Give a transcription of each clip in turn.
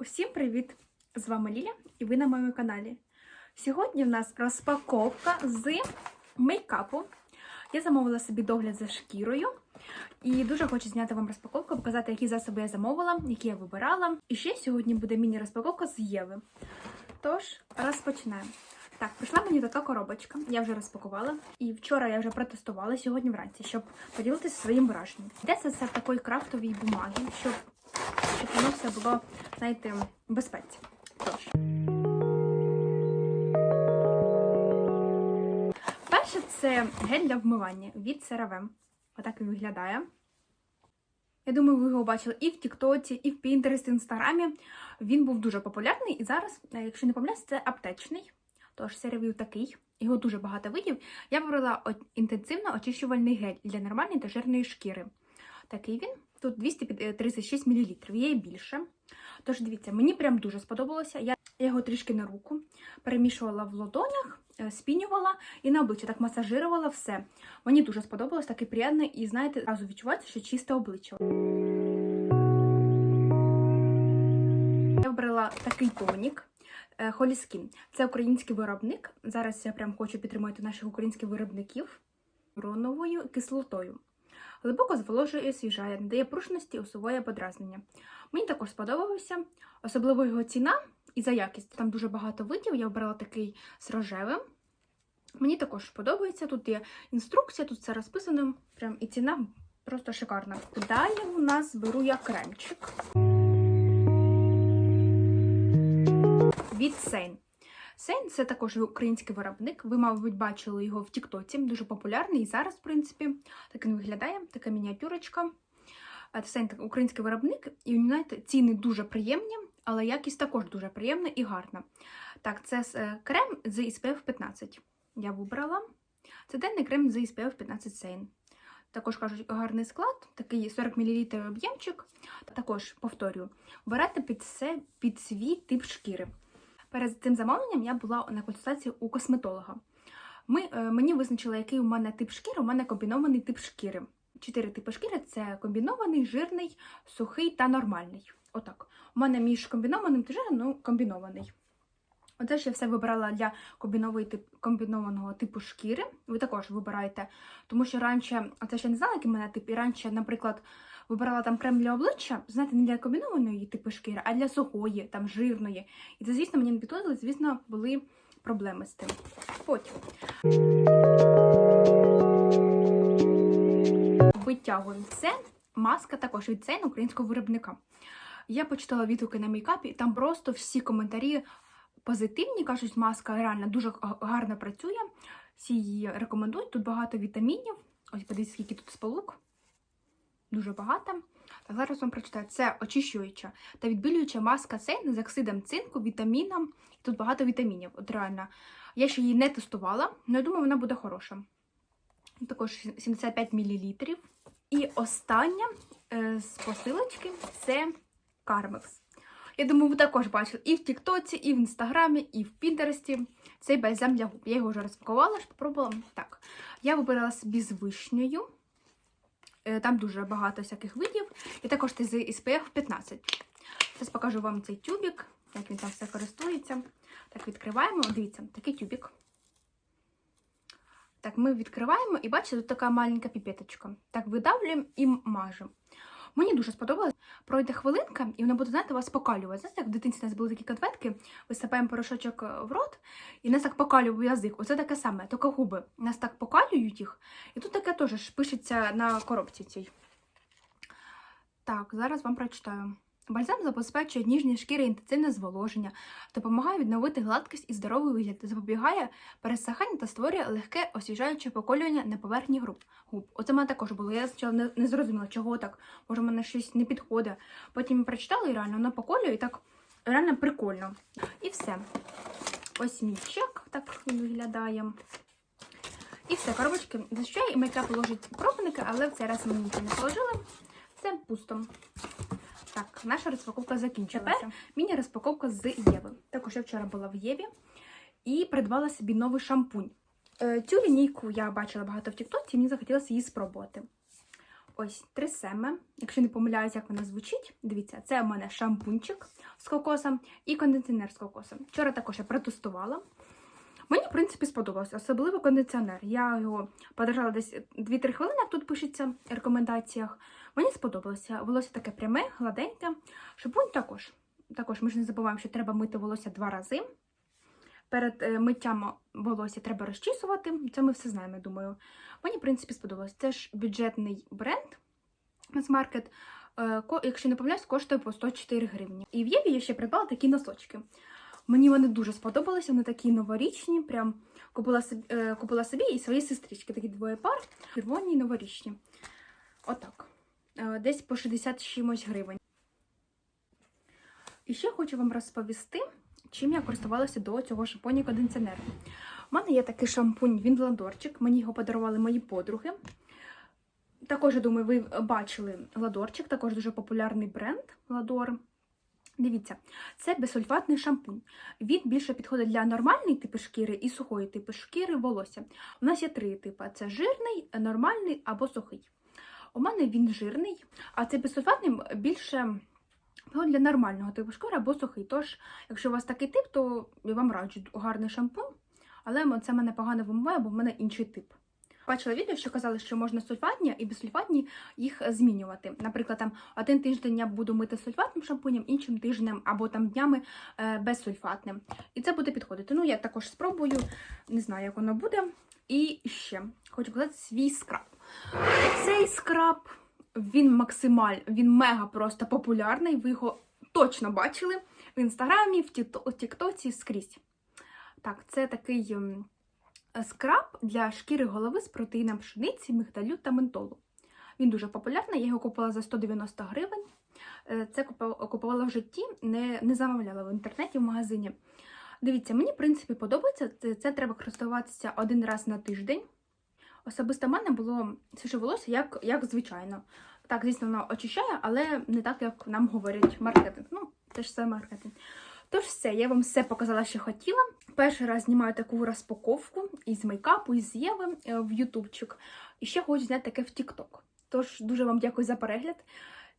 Усім привіт! З вами Ліля і ви на моєму каналі. Сьогодні в нас розпаковка з мейкапу. Я замовила собі догляд за шкірою і дуже хочу зняти вам розпаковку, показати, які засоби я замовила, які я вибирала. І ще сьогодні буде міні-розпаковка з Єви. Тож, розпочинаємо. Так, прийшла мені така коробочка, я вже розпакувала. І вчора я вже протестувала сьогодні вранці, щоб поділитися своїм враженням. Де це в такої крафтовій бумагі, щоб, щоб воно все було, знаєте, в безпеці. Тож. Перше це гель для вмивання від CeraVe. Отак він виглядає. Я думаю, ви його бачили і в Тіктоці, і в Pinterest, і в Інстаграмі. Він був дуже популярний. І зараз, е, якщо не помиляюсь, це аптечний. Тож це рев'ю такий. Його дуже багато видів. Я вибрала інтенсивно очищувальний гель для нормальної та жирної шкіри. Такий він. Тут 236 мл, є і більше. Тож дивіться, мені прям дуже сподобалося. Я його трішки на руку перемішувала в ладонях, е, спінювала і на обличчя так масажирувала все. Мені дуже сподобалось, такий приємний, і знаєте, одразу відчувається, що чисте обличчя. Я обрала такий тонік. е, Holy Skin. Це український виробник. Зараз я прям хочу підтримати наших українських виробників роновою кислотою. Глибоко зволожує і освіжає, надає пружності, усуває подразнення. Мені також сподобався, особливо його ціна і за якість. Там дуже багато видів. Я обрала такий з рожевим. Мені також подобається. Тут є інструкція, тут все розписано. Прям і ціна просто шикарна. Далі у нас беру я кремчик від Сейн. Сейн це також український виробник. Ви, мабуть, бачили його в Тіктоці, дуже популярний і зараз, в принципі, так він виглядає, така мініатюрочка. Це Сейн так, український виробник, і знаєте, ціни дуже приємні, але якість також дуже приємна і гарна. Так, це е, крем з SPF 15. Я вибрала. Це денний крем з SPF 15 Сейн. Також кажуть, гарний склад, такий 40 мл об'ємчик. Також повторюю, берете під під свій тип шкіри. Перед цим замовленням я була на консультації у косметолога. Ми, е, мені визначили, який у мене тип шкіри. У мене комбінований тип шкіри. Чотири типи шкіри це комбінований, жирний, сухий та нормальний. Отак. У мене між комбінованим та жирним ну, комбінований. Оце ж я все вибирала для тип, комбінованого типу шкіри. Ви також вибираєте. Тому що раніше, оце ще не знала, який мене тип, і раніше, наприклад, вибирала там крем для обличчя, знаєте, не для комбінованої типу шкіри, а для сухої, там жирної. І це, звісно, мені не підходило, звісно, були проблеми з тим. Потім. Витягуємо це. Маска також від Сейн українського виробника. Я почитала відгуки на мейкапі, там просто всі коментарі позитивні. Кажуть, маска реально дуже гарно працює. Всі її рекомендують. Тут багато вітамінів. Ось подивіться, скільки тут сполук. Дуже багато. Так, зараз вам прочитаю. Це очищуюча та відбілююча маска Сейн з оксидом цинку, вітаміном. Тут багато вітамінів. От реально. Я ще її не тестувала, але я думаю, вона буде хороша. Також 75 мл. І остання е, з посилочки це Кармекс. Я думаю, ви також бачили і в Тіктоці, і в Інстаграмі, і в Пінтересті цей бальзам для губ. Я його вже розпакувала, спробувала. Так, я вибирала собі з вишнею. Е, Там дуже багато всяких видів. І також з SPF 15. Зараз покажу вам цей тюбік, як він там все користується. Так, відкриваємо. Дивіться, такий тюбік. Так, ми відкриваємо і бачите, тут така маленька піпеточка. Так, видавлюємо і мажемо. Мені дуже сподобалось. Пройде хвилинка, і вона буде, знаєте, вас покалювати. Знаєте, як в дитинці у нас були такі конфетки, висипаємо порошочок в рот, і нас так покалює язик. Оце таке саме, тільки губи. Нас так покалюють їх. І тут таке теж пишеться на коробці цій. Так, зараз вам прочитаю. Бальзам забезпечує ніжні шкіри інтенсивне зволоження, допомагає відновити гладкість і здоровий вигляд, запобігає пересиханню та створює легке освіжаюче поколювання на поверхні груб. губ. Оце мене також було. Я спочатку не, не зрозуміла, чого так. Може, мене щось не підходить. Потім прочитала і реально воно поколює і так реально прикольно. І все. Ось мій чек, так виглядає. І все, коробочки. Зазвичай мейкап ложить пробники, але в цей раз ми нічого не положили. Це пусто. Так, наша розпаковка закінчилася. Тепер міні-розпаковка з Єви. Також я вчора була в Єві і придбала собі новий шампунь. Е, Цю лінійку я бачила багато в Тіктоці, і мені захотілося її спробувати. ось трисеме. Якщо не помиляюсь, як вона звучить, дивіться, це у мене шампунчик з кокосом і кондиціонер з кокосом. Вчора також я протестувала. Мені, в принципі, сподобалося, особливо кондиціонер. Я його подержала десь 2-3 хвилини, як тут пишеться в рекомендаціях. Мені сподобалося. Волосся таке пряме, гладеньке. Шампунь також. Також ми ж не забуваємо, що треба мити волосся два рази. Перед е, миттям волосся треба розчісувати. Це ми все знаємо, я думаю. Мені, в принципі, сподобалось. Це ж бюджетний бренд Мас-маркет. Е, Якщо не помиляюсь, коштує по 104 гривні. І в Єві я ще придбала такі носочки. Мені вони дуже сподобалися, вони такі новорічні. Прям купила собі, е, купила собі і своїй сестрички. Такі двоє пар, червоні і новорічні. Отак. Е, Десь по 60 чимось гривень. І ще хочу вам розповісти, чим я користувалася до цього шампуня кондиціонеру. У мене є такий шампунь Вінладорчик, мені його подарували мої подруги. Також, я думаю, ви бачили Ладорчик, також дуже популярний бренд Ладор. Дивіться, це безсульфатний шампунь. Він більше підходить для нормальної типу шкіри і сухої типу шкіри волосся. У нас є три типи: це жирний, нормальний або сухий. У мене він жирний, а цей безсульфатний більше для нормального типу шкіри або сухий. Тож, якщо у вас такий тип, то я вам раджу гарний шампунь, але це мене погано вимиває, бо в мене інший тип. Бачила відео, що казали, що можна сульфатні і безсульфатні їх змінювати. Наприклад, там один тиждень я буду мити сульфатним шампунем, іншим тижнем або там днями е, безсульфатним. І це буде підходити. Ну, я також спробую, не знаю, як воно буде. І ще хочу показати свій скраб. Цей скраб, він максималь, він мега просто популярний. Ви його точно бачили в інстаграмі, в Тіктоці скрізь. Так, це такий ем, скраб для шкіри голови з протеїном пшениці, мигдалю та ментолу. Він дуже популярний, я його купила за 190 гривень. Е, Це купувала в житті, не, не замовляла в інтернеті в магазині. Дивіться, мені в принципі подобається. Це, це треба користуватися один раз на тиждень. Особисто в мене було свіже волосся, як, як звичайно. Так, звісно, воно очищає, але не так, як нам говорять маркетинг. Ну, це ж все маркетинг. Тож все, я вам все показала, що хотіла. Перший раз знімаю таку розпаковку із мейкапу, із Єви е, в Ютубчик. І ще хочу зняти таке в Тікток. Тож дуже вам дякую за перегляд.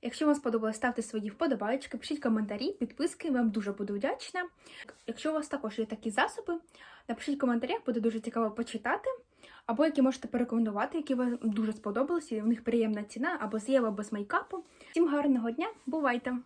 Якщо вам сподобалось, ставте свої вподобайки, пишіть коментарі, підписки, вам дуже буду вдячна. Якщо у вас також є такі засоби, напишіть в коментарях, буде дуже цікаво почитати. Або які можете порекомендувати, які вам дуже сподобалися, і в них приємна ціна, або з Єва, або з мейкапу. Всім гарного дня, бувайте!